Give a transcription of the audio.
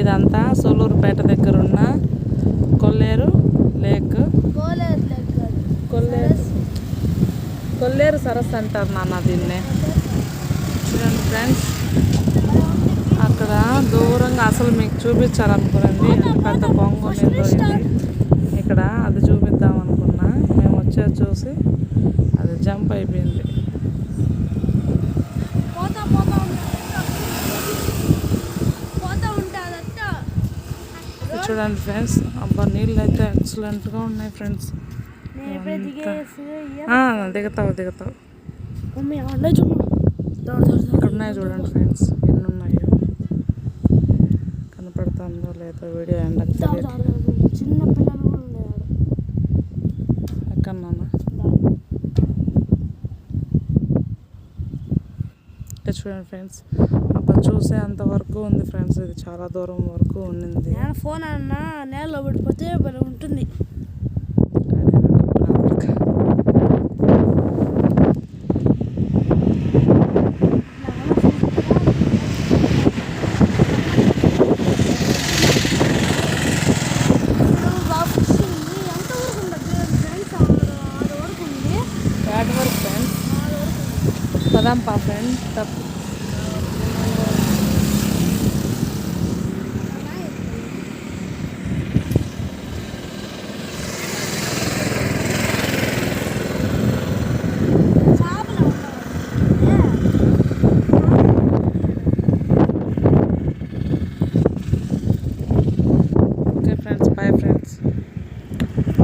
ఇదంతా సోలూరుపేట దగ్గర ఉన్న కొల్లేరు లేక్. కొల్లేరు. కొల్లేరు సరస్సు అంటారు నాన్న దీన్ని. చూడండి ఫ్రెండ్స్ అక్కడ దూరంగా అసలు మీకు చూపించాలనుకునండి ఎంత పెద్ద ఇది. ఇక్కడ అది చూపిద్దాం అనుకున్నా. మేము వచ్చేది చూసి అది జంప్ అయిపోయింది. చూడండి ఫ్రెండ్స్. అబ్బా నీళ్ళు అయితే ఎక్సలెంట్గా ఉన్నాయి ఫ్రెండ్స్. దిగుతావు దిగుతావు. ఇక్కడ ఉన్నాయి చూడండి ఫ్రెండ్స్. ఎన్ని ఉన్నాయో? కనపడుతుందో లేదో వీడియో దొడ. చిన్న పిల్లలు కూడా ఉండేవాడు చూడండి ఫ్రెండ్స్. అబ్బా చూసే అంత వరకు ఉంది ఫ్రెండ్స్. ఇది చాలా దూరం వరకు ఉండింది ఫోన్ అన్న నేలలో పడిపోతే భలే ఉంటుంది. தான் பார்ப்பேன் தப்பு Bye, friends.